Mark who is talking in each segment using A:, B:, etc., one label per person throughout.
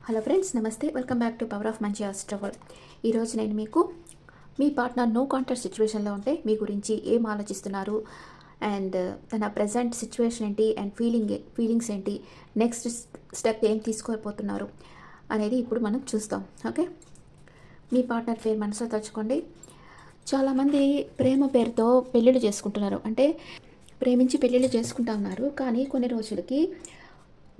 A: Hello friends నమస్తే. Welcome back to power of మంచి ఆస్ట్రవల్ ఈరోజు నేను మీకు మీ పార్ట్నర్ నో కాంటాక్ట్ సిచ్యువేషన్లో ఉంటే మీ గురించి ఏం ఆలోచిస్తున్నారు? అండ్ తన ప్రజెంట్ సిచ్యువేషన్ ఏంటి? అండ్ ఫీలింగ్ ఫీలింగ్స్ ఏంటి? నెక్స్ట్ స్టెప్ ఏం తీసుకోకపోతున్నారు అనేది ఇప్పుడు మనం చూస్తాం. ఓకే? మీ పార్ట్నర్ పేరు మనసులో తలుచుకోండి. చాలామంది ప్రేమ పేరుతో పెళ్ళిళ్ళు చేసుకుంటున్నారు. అంటే ప్రేమించి పెళ్ళిళ్ళు చేసుకుంటా ఉన్నారు. కానీ కొన్ని రోజులకి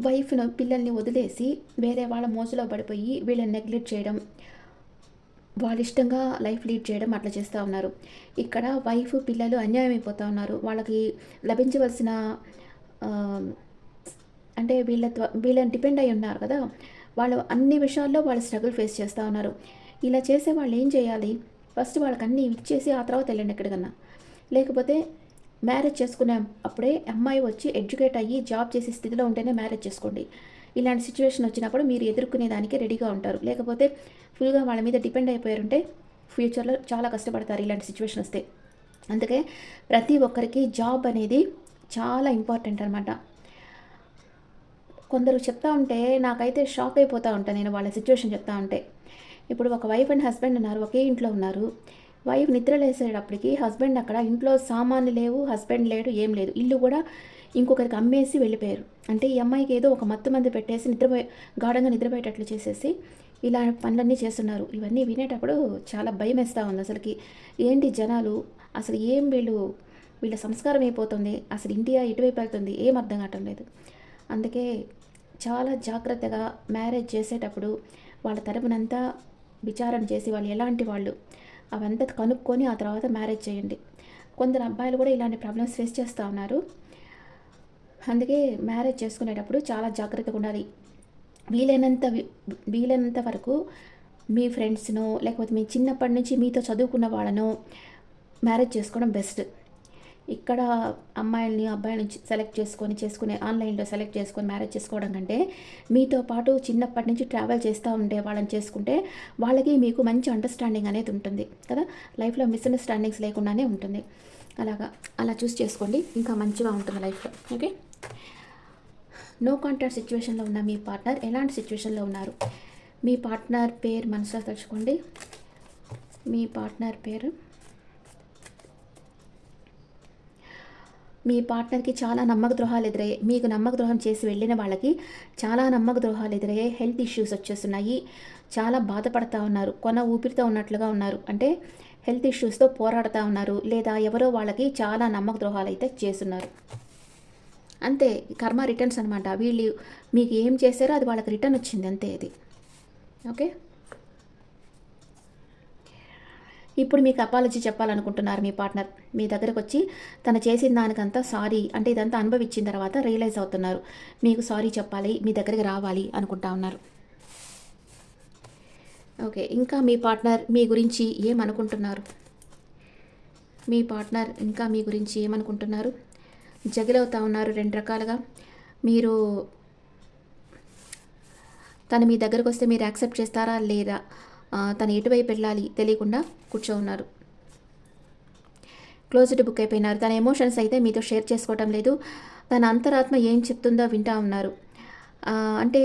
A: వైఫ్ను పిల్లల్ని వదిలేసి వేరే వాళ్ళ మోజులో పడిపోయి వీళ్ళని నెగ్లెక్ట్ చేయడం వాళ్ళ ఇష్టంగా లైఫ్ లీడ్ చేయడం అట్లా చేస్తూ ఉన్నారు. ఇక్కడ వైఫ్ పిల్లలు అన్యాయం అయిపోతూ ఉన్నారు. వాళ్ళకి లభించవలసిన అంటే వీళ్ళ వీళ్ళని డిపెండ్ అయి ఉన్నారు కదా. వాళ్ళు అన్ని విషయాల్లో వాళ్ళు స్ట్రగుల్ ఫేస్ చేస్తూ ఉన్నారు. ఇలా చేసే వాళ్ళు ఏం చేయాలి? ఫస్ట్ వాళ్ళకి అన్నీ ఇచ్చేసి ఆ తర్వాత వెళ్ళండి ఎక్కడికన్నా. లేకపోతే మ్యారేజ్ చేసుకునే అప్పుడే అమ్మాయి వచ్చి ఎడ్యుకేట్ అయ్యి జాబ్ చేసే స్థితిలో ఉంటేనే మ్యారేజ్ చేసుకోండి. ఇలాంటి సిచ్యువేషన్ వచ్చినప్పుడు మీరు ఎదుర్కొనే దానికి రెడీగా ఉంటారు. లేకపోతే ఫుల్గా వాళ్ళ మీద డిపెండ్ అయిపోయారంటే ఫ్యూచర్లో చాలా కష్టపడతారు ఇలాంటి సిచ్యువేషన్ వస్తే. అందుకే ప్రతి ఒక్కరికి జాబ్ అనేది చాలా ఇంపార్టెంట్ అనమాట కొందరు చెప్తా ఉంటే నాకైతే షాక్ అయిపోతూ ఉంటాను నేను వాళ్ళ సిచ్యువేషన్ చెప్తా ఉంటే. ఇప్పుడు ఒక వైఫ్ అండ్ హస్బెండ్ ఉన్నారు ఒకే ఇంట్లో ఉన్నారు. వైఫ్ నిద్ర లేసేటప్పటికి హస్బెండ్ అక్కడ ఇంట్లో సామాన్లు లేవు హస్బెండ్ లేడు ఏం లేదు. ఇల్లు కూడా ఇంకొకరికి అమ్మేసి వెళ్ళిపోయారు. అంటే ఈ అమ్మాయికి ఏదో ఒక మత్తు మంది పెట్టేసి నిద్రపోయే గాఢంగా నిద్రపోయేటట్లు చేసేసి ఇలా పనులన్నీ చేస్తున్నారు. ఇవన్నీ వినేటప్పుడు చాలా భయం వేస్తూ ఉంది అసలుకి. ఏంటి జనాలు? అసలు ఏం వీళ్ళు? వీళ్ళ సంస్కారం అయిపోతుంది అసలు ఇండియా ఎటువైపు వెళ్తుంది? ఏం అర్థం కావటం లేదు. అందుకే చాలా జాగ్రత్తగా మ్యారేజ్ చేసేటప్పుడు వాళ్ళ తరపునంతా విచారణ చేసి వాళ్ళు ఎలాంటి వాళ్ళు? అవంతా కనుక్కొని ఆ తర్వాత మ్యారేజ్ చేయండి. కొందరు అబ్బాయిలు కూడా ఇలాంటి ప్రాబ్లమ్స్ ఫేస్ చేస్తూ ఉన్నారు. అందుకే మ్యారేజ్ చేసుకునేటప్పుడు చాలా జాగ్రత్తగా ఉండాలి. వీలైనంత వీలైనంత వరకు మీ ఫ్రెండ్స్ను లేకపోతే మీ చిన్నప్పటి నుంచి మీతో చదువుకున్న వాళ్ళను మ్యారేజ్ చేసుకోవడం బెస్ట్. ఇక్కడ అమ్మాయిల్ని అబ్బాయిని సెలెక్ట్ చేసుకొని చేసుకునే ఆన్లైన్లో సెలెక్ట్ చేసుకొని మ్యారేజ్ చేసుకోవడం కంటే మీతో పాటు చిన్నప్పటి నుంచి ట్రావెల్ చేస్తూ ఉండే వాళ్ళని చేసుకుంటే వాళ్ళకి మీకు మంచి అండర్స్టాండింగ్ అనేది ఉంటుంది కదా? లైఫ్లో మిస్అండర్స్టాండింగ్స్ లేకుండానే ఉంటుంది. అలాగా అలా చూస్ చేసుకోండి. ఇంకా మంచిగా ఉంటుంది లైఫ్లో. ఓకే? నో కాంటాక్ట్ సిచ్యువేషన్లో ఉన్న మీ పార్ట్నర్ ఎలాంటి సిచ్యువేషన్లో ఉన్నారు? మీ పార్ట్నర్ పేరు మనసులో తలుచుకోండి. మీ పార్ట్నర్ పేరు? మీ పార్ట్నర్కి చాలా నమ్మక ద్రోహాలు ఎదురయ్యాయి మీకు నమ్మక ద్రోహం చేసి వెళ్ళిన వాళ్ళకి చాలా నమ్మక ద్రోహాలు ఎదురయ్యాయి హెల్త్ ఇష్యూస్ వచ్చేస్తున్నాయి. చాలా బాధపడతా ఉన్నారు. కొన ఊపిరితో ఉన్నట్లుగా ఉన్నారు. అంటే హెల్త్ ఇష్యూస్తో పోరాడుతూ ఉన్నారు. లేదా ఎవరో వాళ్ళకి చాలా నమ్మక ద్రోహాలు అయితే చేస్తున్నారు. అంతే. కర్మ రిటర్న్స్ అనమాట వీళ్ళు మీకు ఏం చేశారో అది వాళ్ళకి రిటర్న్ వచ్చింది. అంతే ఇది. ఓకే? ఇప్పుడు మీకు అపాలజీ చెప్పాలనుకుంటున్నారు మీ పార్ట్నర్. మీ దగ్గరకు వచ్చి తను చేసిన దానికంతా సారీ అంటే ఇదంతా అనుభవించిన తర్వాత రియలైజ్ అవుతున్నారు. మీకు సారీ చెప్పాలి మీ దగ్గరికి రావాలి అనుకుంటా ఉన్నారు. ఓకే ఇంకా మీ పార్ట్నర్ మీ గురించి ఏమనుకుంటున్నారు? మీ పార్ట్నర్ ఇంకా మీ గురించి ఏమనుకుంటున్నారు? జగిలవుతా ఉన్నారు రెండు రకాలుగా. మీరు తను మీ దగ్గరకు వస్తే మీరు యాక్సెప్ట్ చేస్తారా లేదా? తను ఎటువైపు వెళ్ళాలి తెలియకుండా కూర్చో ఉన్నారు క్లోజ్డ్ బుక్ అయిపోయినారు. తన ఎమోషన్స్ అయితే మీతో షేర్ చేసుకోవటం లేదు. తన అంతరాత్మ ఏం చెప్తుందో వింటా ఉన్నారు. అంటే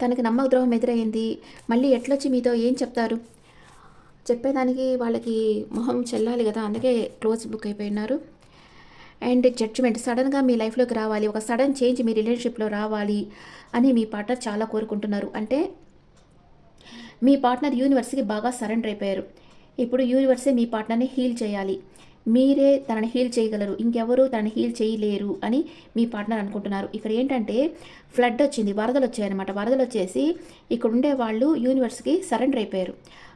A: తనకి నమ్మక ద్రోహం ఎదురైంది. మళ్ళీ ఎట్లొచ్చి మీతో ఏం చెప్తారు? చెప్పేదానికి వాళ్ళకి మొహం చెల్లాలి కదా అందుకే క్లోజ్ బుక్ అయిపోయినారు. అండ్ జడ్జిమెంట్ సడన్గా మీ లైఫ్లోకి రావాలి. ఒక సడన్ చేంజ్ మీ రిలేషన్షిప్లో రావాలి అని మీ పార్ట్నర్ చాలా కోరుకుంటున్నారు. అంటే మీ పార్ట్నర్ యూనివర్స్కి బాగా సరెండర్ అయిపోయారు. ఇప్పుడు యూనివర్సే మీ పార్ట్నర్ని హీల్ చేయాలి. మీరే తనని హీల్ చేయగలరు. ఇంకెవరు తనని హీల్ చేయలేరు అని మీ పార్ట్నర్ అనుకుంటున్నారు. ఇక్కడ ఏంటంటే ఫ్లడ్ వచ్చింది వరదలు వచ్చాయన్నమాట. వరదలు వచ్చేసి ఇక్కడ ఉండే వాళ్ళు యూనివర్స్కి సరెండర్ అయిపోయారు.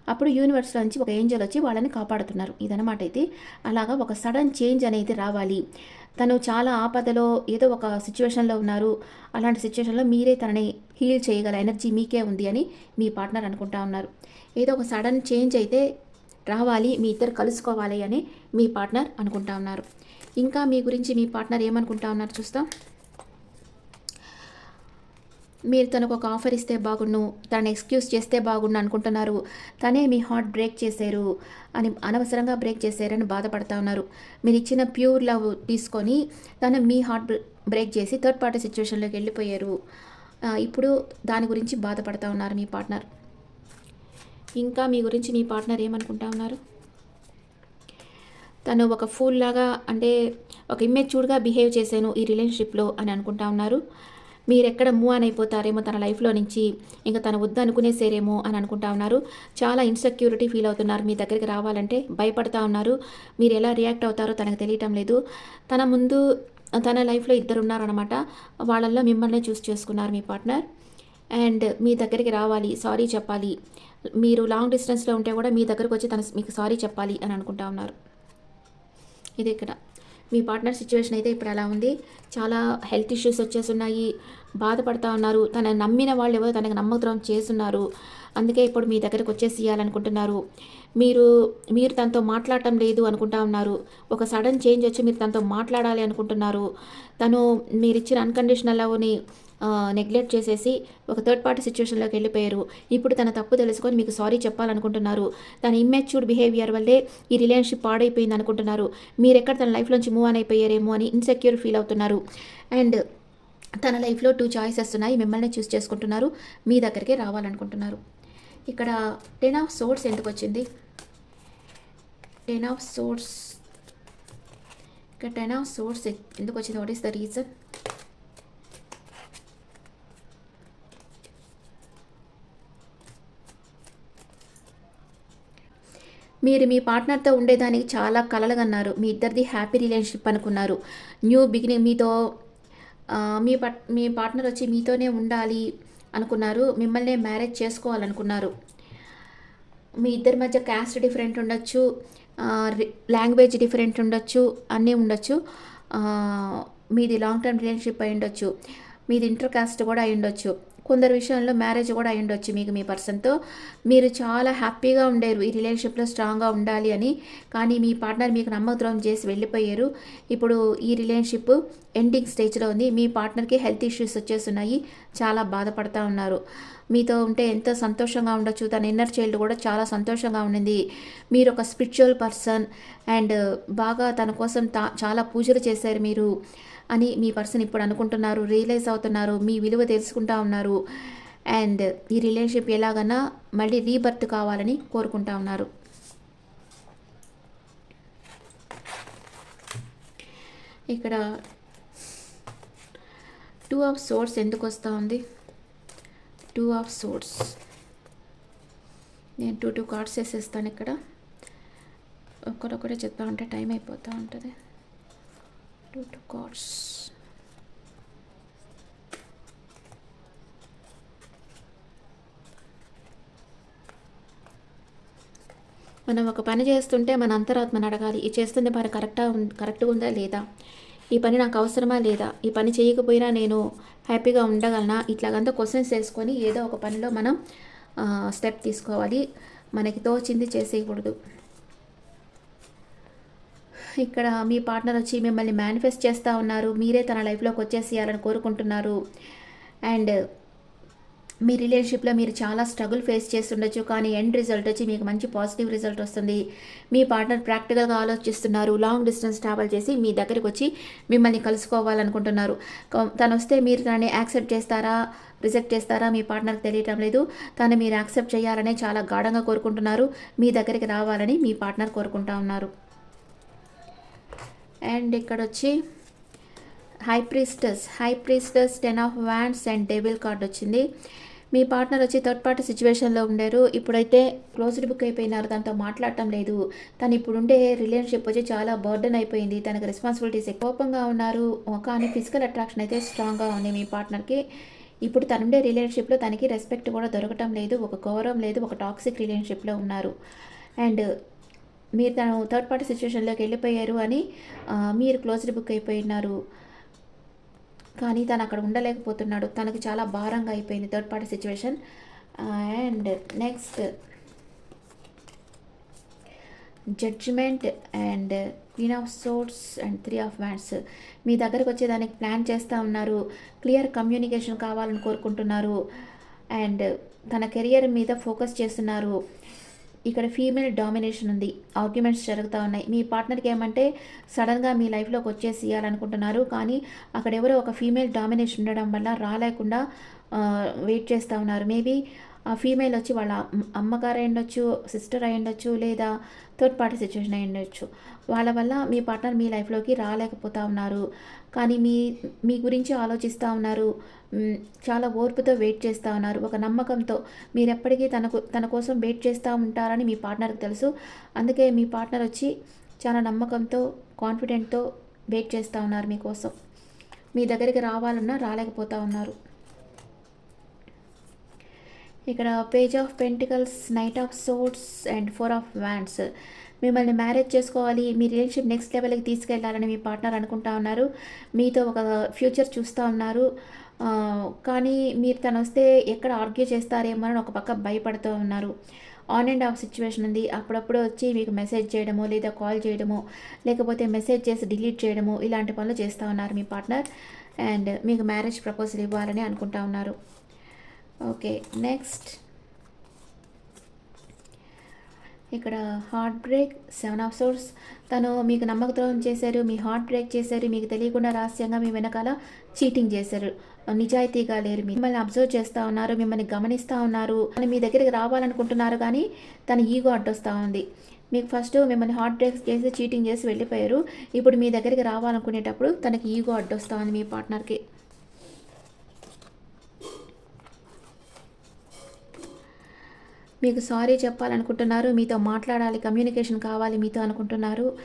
A: అప్పుడు యూనివర్స్ నుంచి ఒక ఏంజల్ వచ్చి వాళ్ళని కాపాడుతున్నారు. ఇదనమాట అయితే అలాగా ఒక సడన్ చేంజ్ అనేది రావాలి. తను చాలా ఆపదలో ఏదో ఒక సిచ్యువేషన్లో ఉన్నారు. అలాంటి సిచ్యువేషన్లో మీరే తనని హీల్ చేయగల ఎనర్జీ మీకే ఉంది అని మీ పార్ట్నర్ అనుకుంటా ఉన్నారు. ఏదో ఒక సడన్ చేంజ్ అయితే రావాలి మీ ఇద్దరు కలుసుకోవాలి అని మీ పార్ట్నర్ అనుకుంటా ఉన్నారు. ఇంకా మీ గురించి మీ పార్ట్నర్ ఏమనుకుంటా ఉన్నారు చూస్తాం. మీరు తనకు ఒక ఆఫర్ ఇస్తే బాగుండు తనని ఎక్స్క్యూజ్ చేస్తే బాగుండు అనుకుంటున్నారు. తనే మీ హార్ట్ బ్రేక్ చేశారు అని అనవసరంగా బ్రేక్ చేశారని బాధపడతా ఉన్నారు. మీరు ఇచ్చిన ప్యూర్ లవ్ తీసుకొని తను మీ హార్ట్ బ్రేక్ చేసి థర్డ్ పార్టీ సిచ్యువేషన్లోకి వెళ్ళిపోయారు. ఇప్పుడు దాని గురించి బాధపడతా ఉన్నారు మీ పార్ట్నర్. ఇంకా మీ గురించి మీ పార్ట్నర్ ఏమనుకుంటా ఉన్నారు? తను ఒక ఫూల్ లాగా అంటే ఒక ఇమ్మెచ్యూర్డ్గా బిహేవ్ చేశాను ఈ రిలేషన్షిప్లో అని అనుకుంటా ఉన్నారు. మీరు ఎక్కడ మూవ్ అని అయిపోతారేమో తన లైఫ్లో నుంచి ఇంకా తను వద్దు అనుకునేసేరేమో అని అనుకుంటా ఉన్నారు. చాలా ఇన్సెక్యూరిటీ ఫీల్ అవుతున్నారు. మీ దగ్గరికి రావాలంటే భయపడతా ఉన్నారు. మీరు ఎలా రియాక్ట్ అవుతారో తనకు తెలియటం లేదు. తన ముందు తన లైఫ్లో ఇద్దరు ఉన్నారనమాట వాళ్ళల్లో మిమ్మల్ని చూస్ చేసుకున్నారు మీ పార్ట్నర్. అండ్ మీ దగ్గరికి రావాలి సారీ చెప్పాలి. మీరు లాంగ్ డిస్టెన్స్లో ఉంటే కూడా మీ దగ్గరకు వచ్చి తన మీకు సారీ చెప్పాలి అని అనుకుంటా ఉన్నారు. ఇది ఇక్కడ. మీ పార్ట్నర్ సిచ్యువేషన్ అయితే ఇప్పుడు అలా ఉంది. చాలా హెల్త్ ఇష్యూస్ వచ్చేసి ఉన్నాయి. బాధపడతా ఉన్నారు. తన నమ్మిన వాళ్ళు ఎవరో? తనకు నమ్మకం చేస్తున్నారు. అందుకే ఇప్పుడు మీ దగ్గరకు వచ్చేసి ఇవ్వాలనుకుంటున్నారు మీరు మీరు తనతో మాట్లాడటం లేదు అనుకుంటా ఉన్నారు. ఒక సడన్ చేంజ్ వచ్చి మీరు తనతో మాట్లాడాలి అనుకుంటున్నారు. తను మీరు ఇచ్చిన అన్కండిషనల్ లవ్ని నెగ్లెక్ట్ చేసేసి ఒక థర్డ్ పార్టీ సిచ్యువేషన్లోకి వెళ్ళిపోయారు. ఇప్పుడు తన తప్పు తెలుసుకొని మీకు సారీ చెప్పాలనుకుంటున్నారు. తన ఇమ్మెచ్యూర్డ్ బిహేవియర్ వల్లే ఈ రిలేషన్షిప్ పాడైపోయింది అనుకుంటున్నారు. మీరు ఎక్కడ తన లైఫ్లోంచి మూవ్ ఆన్ అయిపోయారేమో అని ఇన్సెక్యూర్ ఫీల్ అవుతున్నారు. అండ్ తన లైఫ్లో టూ చాయిసెస్ ఉన్నాయి. మిమ్మల్ని చూస్ చేసుకుంటున్నారు. మీ దగ్గరికి రావాలనుకుంటున్నారు. ఇక్కడ టెన్ ఆఫ్ సోర్స్ ఎందుకు వచ్చింది టెన్ ఆఫ్ సోర్స్. ఇక్కడ టెన్ ఆఫ్ సోర్స్ ఎందుకు వచ్చింది వాట్ ఈస్ ద రీజన్ మీరు మీ పార్ట్నర్తో ఉండేదానికి చాలా కలలుగన్నారు. మీ ఇద్దరిది హ్యాపీ రిలేషన్షిప్ అనుకున్నారు. న్యూ బిగినింగ్ మీతో మీ మీ పార్ట్నర్ వచ్చి మీతోనే ఉండాలి. అనుకున్నారు మిమ్మల్ని మ్యారేజ్ చేసుకోవాలనుకున్నారు. మీ ఇద్దరి మధ్య క్యాస్ట్ డిఫరెంట్ ఉండొచ్చు లాంగ్వేజ్ డిఫరెంట్ ఉండొచ్చు అన్నీ ఉండొచ్చు. మీది లాంగ్ టర్మ్ రిలేషన్షిప్ అయి ఉండొచ్చు. మీది ఇంటర్ కాస్ట్ కూడా అయి ఉండొచ్చు. కొందరు విషయంలో మ్యారేజ్ కూడా అయి ఉండొచ్చు మీకు మీ పర్సన్తో. మీరు చాలా హ్యాపీగా ఉండేరు ఈ రిలేషన్షిప్లో స్ట్రాంగ్గా ఉండాలి అని. కానీ మీ పార్ట్నర్ మీకు నమ్మద్రోహం చేసి వెళ్ళిపోయారు. ఇప్పుడు ఈ రిలేషన్షిప్ ఎండింగ్ స్టేజ్లో ఉంది. మీ పార్ట్నర్కి హెల్త్ ఇష్యూస్ వచ్చేస్తున్నాయి. చాలా బాధపడతా ఉన్నారు. మీతో ఉంటే ఎంతో సంతోషంగా ఉండొచ్చు. తన ఇన్నర్ చైల్డ్ కూడా చాలా సంతోషంగా ఉండింది మీరు ఒక స్పిరిచువల్ పర్సన్ అండ్ బాగా తన కోసం తా చాలా పూజలు చేశారు మీరు. అని మీ పర్సన్ ఇప్పుడు అనుకుంటున్నారు రియలైజ్ అవుతున్నారు మీ విలువ తెలుసుకుంటా ఉన్నారు. అండ్ ఈ రిలేషన్షిప్ ఎలాగన్నా మళ్ళీ రీబర్త్ కావాలని కోరుకుంటా ఉన్నారు. ఇక్కడ టూ ఆఫ్ సోర్స్ ఎందుకు వస్తూ ఉంది? Two of swords. నేను టూ టూ కార్డ్స్ వేసేస్తాను ఇక్కడ. ఒక్కరొక్కరే చెప్తా ఉంటే టైం అయిపోతూ ఉంటుంది. టూ టూ కార్డ్స్ మనం ఒక పని చేస్తుంటే మన అంతరాత్మను అడగాలి. ఈ చేస్తుంది పని కరెక్టా కరెక్ట్గా ఉందా లేదా? ఈ పని నాకు అవసరమా లేదా? ఈ పని చేయకపోయినా నేను హ్యాపీగా ఉండగలనా? ఇట్లాగంతా క్వశ్చన్స్ వేసుకొని ఏదో ఒక పనిలో మనం స్టెప్ తీసుకోవాలి. మనకి తోచింది చేసేయకూడదు. ఇక్కడ మీ పార్ట్నర్ వచ్చి మిమ్మల్ని మేనిఫెస్ట్ చేస్తూ ఉన్నారు. మీరే తన లైఫ్లోకి వచ్చేసేయాలని కోరుకుంటున్నారు. అండ్ మీ రిలేషన్షిప్లో మీరు చాలా స్ట్రగుల్ ఫేస్ చేస్తుండొచ్చు. కానీ ఎండ్ రిజల్ట్ వచ్చి మీకు మంచి పాజిటివ్ రిజల్ట్ వస్తుంది. మీ పార్ట్నర్ ప్రాక్టికల్గా ఆలోచిస్తున్నారు. లాంగ్ డిస్టెన్స్ ట్రావెల్ చేసి మీ దగ్గరికి వచ్చి మిమ్మల్ని కలుసుకోవాలనుకుంటున్నారు. తను వస్తే మీరు తనని యాక్సెప్ట్ చేస్తారా? రిజెక్ట్ చేస్తారా? మీ పార్ట్నర్కి తెలియటం లేదు. తను మీరు యాక్సెప్ట్ చేయాలని చాలా గాఢంగా కోరుకుంటున్నారు. మీ దగ్గరికి రావాలని మీ పార్ట్నర్ కోరుకుంటా ఉన్నారు. అండ్ ఇక్కడ వచ్చి high priestess high priestess ten of wands and table card వచ్చింది. మీ పార్ట్నర్ వచ్చి థర్డ్ పార్టీ సిచ్యువేషన్లో ఉండారు. ఇప్పుడైతే క్లోజ్డ్ బుక్ అయిపోయినారు. తనతో మాట్లాడటం లేదు. తను ఇప్పుడు ఉండే రిలేషన్షిప్ వచ్చి చాలా బర్డెన్ అయిపోయింది. తనకు రెస్పాన్సిబిలిటీస్ కోపంగా ఉన్నారు. కానీ ఫిజికల్ అట్రాక్షన్ అయితే స్ట్రాంగ్గా ఉంది మీ పార్ట్నర్కి. ఇప్పుడు తనుండే రిలేషన్షిప్లో తనకి రెస్పెక్ట్ కూడా దొరకటం లేదు. ఒక గౌరవం లేదు. ఒక టాక్సిక్ రిలేషన్షిప్లో ఉన్నారు. అండ్ మీరు తను థర్డ్ పార్టీ సిచ్యువేషన్లోకి వెళ్ళిపోయారు అని మీరు క్లోజ్డ్ బుక్ అయిపోయినారు కానీ తను అక్కడ ఉండలేకపోతున్నాడు. తనకు చాలా భారంగా అయిపోయింది third party situation and next judgement and queen of swords and three of mats మీ దగ్గరకు వచ్చేదానికి ప్లాన్ చేస్తూ ఉన్నారు. క్లియర్ కమ్యూనికేషన్ కావాలని కోరుకుంటున్నారు. అండ్ తన కెరియర్ మీద ఫోకస్ చేస్తున్నారు. ఇక్కడ ఫీమేల్ డామినేషన్ ఉంది. ఆర్గ్యుమెంట్స్ జరుగుతూ ఉన్నాయి. మీ పార్ట్నర్కి ఏమంటే సడన్గా మీ లైఫ్లోకి వచ్చేసి ఇవ్వాలనుకుంటున్నారు కానీ అక్కడ ఎవరో ఒక ఫీమేల్ డామినేషన్ ఉండడం వల్ల రాలేకుండా వెయిట్ చేస్తూ ఉన్నారు. మేబీ ఆ ఫీమేల్ వచ్చి వాళ్ళ అమ్మగారు అయ్యుండొచ్చు సిస్టర్ అయ్యుండొచ్చు లేదా థర్డ్ పార్టీ సిచ్యువేషన్ అయ్యుండొచ్చు. వాళ్ళ వల్ల మీ పార్ట్నర్ మీ లైఫ్లోకి రాలేకపోతా ఉన్నారు. కానీ మీ మీ గురించి ఆలోచిస్తూ ఉన్నారు. చాలా ఓర్పుతో వెయిట్ చేస్తూ ఉన్నారు. ఒక నమ్మకంతో మీరు ఎప్పటికీ తనకు తన కోసం వెయిట్ చేస్తూ ఉంటారని మీ పార్ట్నర్కి తెలుసు. అందుకే మీ పార్ట్నర్ వచ్చి చాలా నమ్మకంతో కాన్ఫిడెంట్తో వెయిట్ చేస్తూ ఉన్నారు మీకోసం. మీ దగ్గరికి రావాలన్నా రాలేకపోతూ ఉన్నారు. ఇక్కడ page of pentacles knight of swords and four of wands మిమ్మల్ని మ్యారేజ్ చేసుకోవాలి. మీ రిలేషన్షిప్ నెక్స్ట్ లెవెల్కి తీసుకెళ్ళాలని మీ పార్ట్నర్ అనుకుంటా ఉన్నారు. మీతో ఒక ఫ్యూచర్ చూస్తూ ఉన్నారు. కానీ మీరు తను వస్తే ఎక్కడ ఆర్గ్యూ చేస్తారేమో అని ఒక పక్క భయపడుతూ ఉన్నారు. ఆన్ అండ్ ఆఫ్ సిచ్యువేషన్ ఉంది. అప్పుడప్పుడు వచ్చి మీకు మెసేజ్ చేయడము లేదా కాల్ చేయడము లేకపోతే మెసేజ్ చేసి డిలీట్ చేయడము ఇలాంటి పనులు చేస్తూ ఉన్నారు మీ పార్ట్నర్ అండ్ మీకు మ్యారేజ్ ప్రపోజల్ ఇవ్వాలని అనుకుంటా ఉన్నారు. ఓకే నెక్స్ట్ ఇక్కడ heart break seven of swords తను మీకు నమ్మకద్రోహం చేశారు మీ హార్ట్ బ్రేక్ చేశారు మీకు తెలియకుండా రహస్యంగా మీ వెనకాల చీటింగ్ చేశారు. నిజాయితీగా లేరు. మిమ్మల్ని అబ్జర్వ్ చేస్తూ ఉన్నారు మిమ్మల్ని గమనిస్తూ ఉన్నారు. అని మీ దగ్గరికి రావాలనుకుంటున్నారు కానీ తన ఈగో అడ్డొస్తూ ఉంది. మీకు ఫస్ట్ మిమ్మల్ని హార్ట్ బ్రేక్ చేసి చీటింగ్ చేసి వెళ్ళిపోయారు. ఇప్పుడు మీ దగ్గరికి రావాలనుకునేటప్పుడు తనకి ఈగో అడ్డొస్తూ ఉంది మీ పార్ట్నర్కి. మీకు సారీ చెప్పాలనుకుంటున్నారు మీతో మాట్లాడాలి కమ్యూనికేషన్ కావాలి మీతో అనుకుంటున్నారు.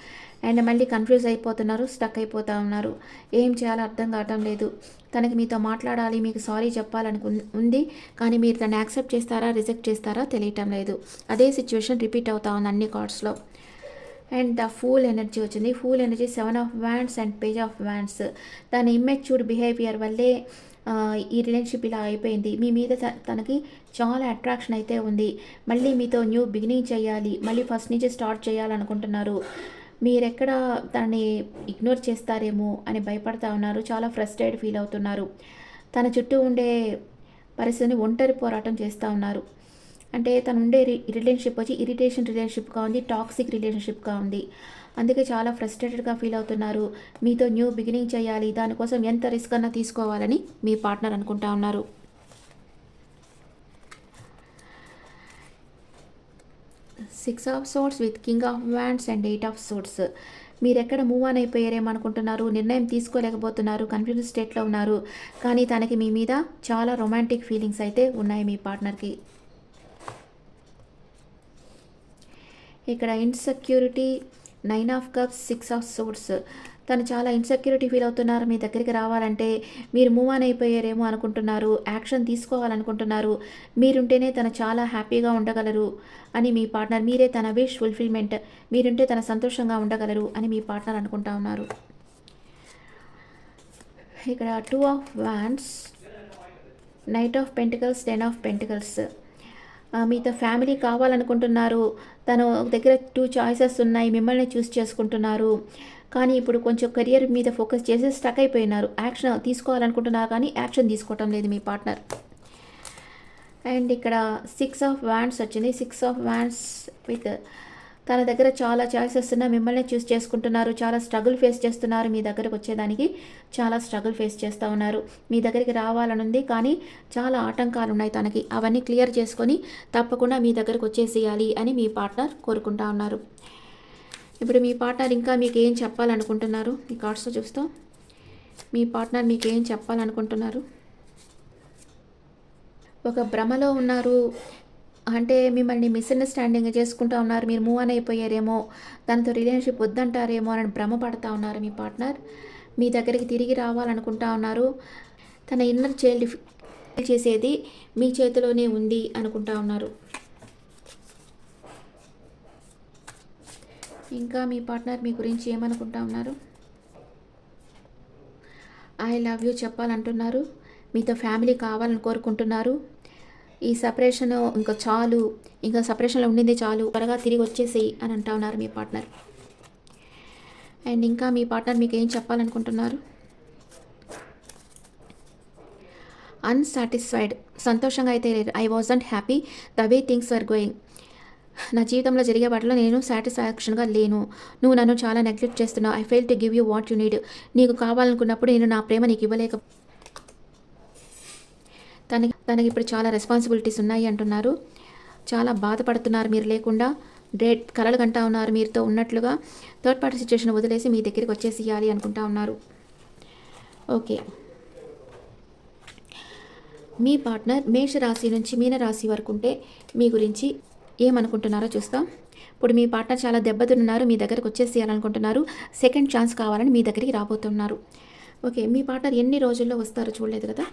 A: అండ్ మళ్ళీ కన్ఫ్యూజ్ అయిపోతున్నారు స్టక్ అయిపోతూ ఉన్నారు. ఏం చేయాలో అర్థం కావటం లేదు. తనకి మీతో మాట్లాడాలి మీకు సారీ చెప్పాలనుకు ఉంది కానీ మీరు తను యాక్సెప్ట్ చేస్తారా రిజెక్ట్ చేస్తారా తెలియటం లేదు. అదే సిచ్యువేషన్ రిపీట్ అవుతా ఉంది అన్ని కార్డ్స్లో అండ్ ద ఫూల్ ఎనర్జీ వచ్చింది. Fool energy seven of wands and page of wands తన ఇమ్మెచ్యూర్డ్ బిహేవియర్ వల్లే ఈ రిలేషన్షిప్ ఇలా అయిపోయింది. మీ మీద తనకి చాలా అట్రాక్షన్ అయితే ఉంది. మళ్ళీ మీతో న్యూ బిగినింగ్ చేయాలి. మళ్ళీ ఫస్ట్ నుంచి స్టార్ట్ చేయాలనుకుంటున్నారు. మీరెక్కడ తనని ఇగ్నోర్ చేస్తారేమో అని భయపడతా ఉన్నారు చాలా ఫ్రస్ట్రేట్ ఫీల్ అవుతున్నారు. తన చుట్టూ ఉండే పరిస్థితిని ఒంటరి పోరాటం చేస్తూ ఉన్నారు. అంటే తను ఉండే రి- రిలేషన్షిప్ వచ్చి ఇరిటేషన్ రిలేషన్షిప్గా ఉంది టాక్సిక్ రిలేషన్షిప్గా ఉంది. అందుకే చాలా ఫ్రస్ట్రేటెడ్గా ఫీల్ అవుతున్నారు. మీతో న్యూ బిగినింగ్ చేయాలి దానికోసం ఎంత రిస్క్ అన్నా తీసుకోవాలని మీ పార్ట్నర్ అనుకుంటా ఉన్నారు. Six of swords with king of wands and eight of swords మీరు ఎక్కడ మూవ్ ఆన్ అయిపోయారేమో అనుకుంటున్నారు నిర్ణయం తీసుకోలేకపోతున్నారు కన్ఫ్యూజ్ స్టేట్లో ఉన్నారు. కానీ తనకి మీ మీద చాలా రొమాంటిక్ ఫీలింగ్స్ అయితే ఉన్నాయి మీ పార్ట్నర్కి ఇక్కడ insecurity nine of cups six of swords తను చాలా ఇన్సెక్యూరిటీ ఫీల్ అవుతున్నారు. మీ దగ్గరికి రావాలంటే మీరు మూవ్ ఆన్ అయిపోయారేమో అనుకుంటున్నారు. యాక్షన్ తీసుకోవాలనుకుంటున్నారు. మీరుంటేనే తను చాలా హ్యాపీగా ఉండగలరు అని మీ పార్ట్నర్ మీరే తన విష్ ఫుల్ఫిల్మెంట్ మీరుంటే తన సంతోషంగా ఉండగలరు అని మీ పార్ట్నర్ అనుకుంటా ఉన్నారు. ఇక్కడ two of wands knight of pentacles ten of pentacles మీతో ఫ్యామిలీ కావాలనుకుంటున్నారు. తను దగ్గర టూ చాయిసెస్ ఉన్నాయి. మిమ్మల్ని చూస్ చేసుకుంటున్నారు. కానీ ఇప్పుడు కొంచెం కెరియర్ మీద ఫోకస్ చేసి స్టక్ అయిపోయినారు. యాక్షన్ తీసుకోవాలనుకుంటున్నారు కానీ యాక్షన్ తీసుకోవటం లేదు మీ పార్ట్నర్ అండ్ ఇక్కడ సిక్స్ ఆఫ్ వ్యాండ్స్ వచ్చింది. సిక్స్ ఆఫ్ వ్యాండ్స్ విత్ తన దగ్గర చాలా చాయిసెస్ ఉన్నా మిమ్మల్ని చూస్ చేసుకుంటున్నారు. చాలా స్ట్రగుల్ ఫేస్ చేస్తున్నారు మీ దగ్గరకు వచ్చేదానికి. చాలా స్ట్రగుల్ ఫేస్ చేస్తూ ఉన్నారు. మీ దగ్గరికి రావాలని ఉంది కానీ చాలా ఆటంకాలు ఉన్నాయి తనకి. అవన్నీ క్లియర్ చేసుకొని తప్పకుండా మీ దగ్గరకు వచ్చేసేయాలి అని మీ పార్ట్నర్ కోరుకుంటా ఉన్నారు. ఇప్పుడు మీ పార్ట్నర్ ఇంకా మీకు ఏం చెప్పాలనుకుంటున్నారు? మీ కార్డ్స్తో చూస్తూ. మీ పార్ట్నర్ మీకు ఏం చెప్పాలనుకుంటున్నారు? ఒక భ్రమలో ఉన్నారు. అంటే మిమ్మల్ని మిస్అండర్స్టాండింగ్ చేసుకుంటా ఉన్నారు. మీరు మూవ్ ఆన్ అయిపోయారేమో దానితో రిలేషన్షిప్ వద్దంటారేమో అని భ్రమ పడతా ఉన్నారు మీ పార్ట్నర్. మీ దగ్గరికి తిరిగి రావాలనుకుంటా ఉన్నారు. తన ఇన్నర్ చైల్డ్ చేసేది మీ చేతిలోనే ఉంది అనుకుంటా ఉన్నారు. ఇంకా మీ పార్ట్నర్ మీ గురించి ఏమనుకుంటా ఉన్నారు? ఐ లవ్ యూ చెప్పాలంటున్నారు. మీతో ఫ్యామిలీ కావాలని కోరుకుంటున్నారు. ఈ సపరేషన్ ఇంకా చాలు. ఇంకా సపరేషన్లో ఉండింది చాలు. త్వరగా తిరిగి వచ్చేసేయి అని అంటా ఉన్నారు మీ పార్ట్నర్. అండ్ ఇంకా మీ పార్ట్నర్ మీకు ఏం చెప్పాలనుకుంటున్నారు? అన్సాటిస్ఫైడ్ సంతోషంగా అయితే లేరు. I wasn't happy the way things are going నా జీవితంలో జరిగే వాటిలో నేను సాటిస్ఫాక్షన్గా లేను. నువ్వు నన్ను చాలా నెగ్లెక్ట్ చేస్తున్నావు. I fail to give you what you need. నీకు కావాలనుకున్నప్పుడు నేను నా ప్రేమ నీకు ఇవ్వలేక తనకి తనకి ఇప్పుడు చాలా రెస్పాన్సిబిలిటీస్ ఉన్నాయి అంటున్నారు. చాలా బాధపడుతున్నారు మీరు లేకుండా. డేట్ కలలు కంటా ఉన్నారు మీరుతో ఉన్నట్లుగా. థర్డ్ పార్టీ సిచ్యువేషన్ వదిలేసి మీ దగ్గరికి వచ్చేసేయాలి అనుకుంటా ఉన్నారు. ఓకే. మీ పార్ట్నర్ మేష రాశి నుంచి మీన రాశి వరకు ఉంటే మీ గురించి ఏమనుకుంటున్నారో చూస్తాం. ఇప్పుడు మీ పార్ట్నర్ చాలా దెబ్బతిన్నారు మీ దగ్గరకు వచ్చేసేయాలనుకుంటున్నారు. సెకండ్ ఛాన్స్ కావాలని మీ దగ్గరికి రాబోతున్నారు. ఓకే మీ పార్ట్నర్ ఎన్ని రోజుల్లో వస్తారో చూడలేదు కదా?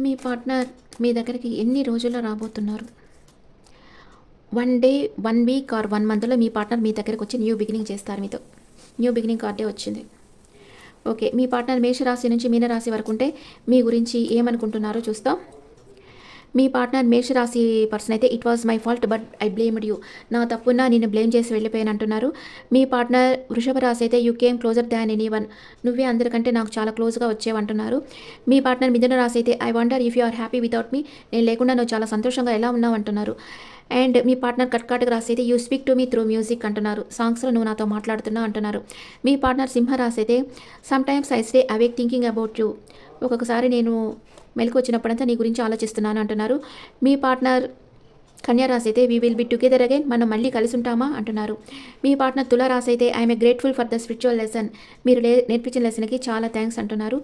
A: మీ పార్ట్నర్ మీ దగ్గరికి ఎన్ని రోజుల్లో రాబోతున్నారు? One day one week or one మంత్లో మీ పార్ట్నర్ మీ దగ్గరకు వచ్చి న్యూ బిగినింగ్ చేస్తారు మీతో. న్యూ బిగినింగ్ కార్డే వచ్చింది. ఓకే మీ పార్ట్నర్ మేషరాశి నుంచి మీనరాశి వరకు ఉంటే మీ గురించి ఏమనుకుంటున్నారో చూస్తాం. మీ పార్ట్నర్ మేషరాశి పర్సన్ అయితే it was my fault but I blamed you నా తప్పున నేను బ్లేమ్ చేసి వెళ్ళిపోయాను అంటున్నారు. మీ పార్ట్నర్ వృషభ రాశి అయితే you came closer than anyone నువ్వే అందరికంటే నాకు చాలా క్లోజ్గా వచ్చేవంటున్నారు మీ పార్ట్నర్ మిథున రాశి అయితే I wonder if you are happy without me నేను లేకుండా నువ్వు చాలా సంతోషంగా ఎలా ఉన్నావు అంటున్నారు. అండ్ మీ పార్ట్నర్ కట్కాటక రాసి అయితే you speak to me through music అంటున్నారు. సాంగ్స్లో నువ్వు నాతో మాట్లాడుతున్నా అంటున్నారు. మీ పార్ట్నర్ సింహ రాసి అయితే sometimes I stay awake thinking about you ఒక్కొక్కసారి నేను మెలకు వచ్చినప్పుడంతా నీ గురించి ఆలోచిస్తున్నాను అంటున్నారు. మీ పార్ట్నర్ కన్యారాశి అయితే we will be together again మనం మళ్ళీ కలిసి ఉంటామా అంటున్నారు. మీ పార్ట్నర్ తుల అయితే I'm grateful for the spiritual lesson మీరు లే నేర్పించిన లెసన్కి చాలా థ్యాంక్స్ అంటున్నారు.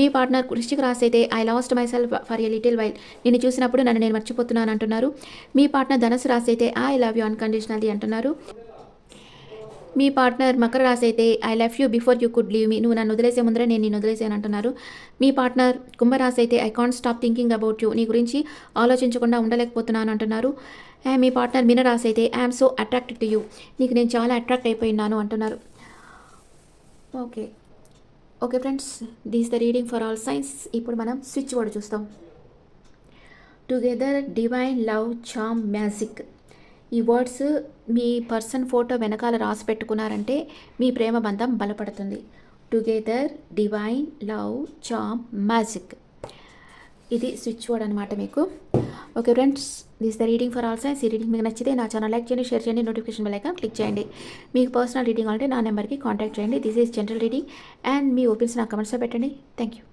A: మీ పార్ట్నర్ వృష్టిక రాశి అయితే I lost myself for a little while నేను చూసినప్పుడు నన్ను నేను మర్చిపోతున్నాను అంటున్నారు. మీ పార్ట్నర్ ధనసు రాసి అయితే ఐ లవ్ యూ అన్కండిషనల్లీ అంటున్నారు. మీ పార్ట్నర్ మకర రాశి అయితే I love you before you could leave me. నువ్వు నన్ను వదిలేసే ముందరే నేను నేను వదిలేసాను అంటున్నారు. మీ పార్ట్నర్ కుంభరాశి అయితే I can't stop thinking about you. నీ గురించి ఆలోచించకుండా ఉండలేకపోతున్నాను అంటున్నారు. మీ పార్ట్నర్ మీనరాశి అయితే I'm so attracted to you. నీకు నేను చాలా అట్రాక్ట్ అయిపోయినాను అంటున్నారు. Okay. Okay friends this the reading for all signs. ఇప్పుడు మనం స్విచ్ బోర్డు చూస్తాం. Together divine love charm magic. ఈ వర్డ్స్ మీ పర్సన్ ఫోటో వెనకాల రాసి పెట్టుకున్నారంటే మీ ప్రేమ బంధం బలపడుతుంది. Together divine love charm magic. ఇది స్విచ్ వర్డ్ అనమాట మీకు. Okay friends this the reading for all signs. ఈ రీడింగ్ మీకు నచ్చితే నా ఛానల్ లైక్ చేయండి షేర్ చేయండి నోటిఫికేషన్ బెల్ ఐకాన్ క్లిక్ చేయండి. మీకు పర్సనల్ రీడింగ్ అంటే నా నెంబర్కి కాంటాక్ట్ చేయండి. This is general reading. And me opinions నా కమెంట్స్లో పెట్టండి. Thank you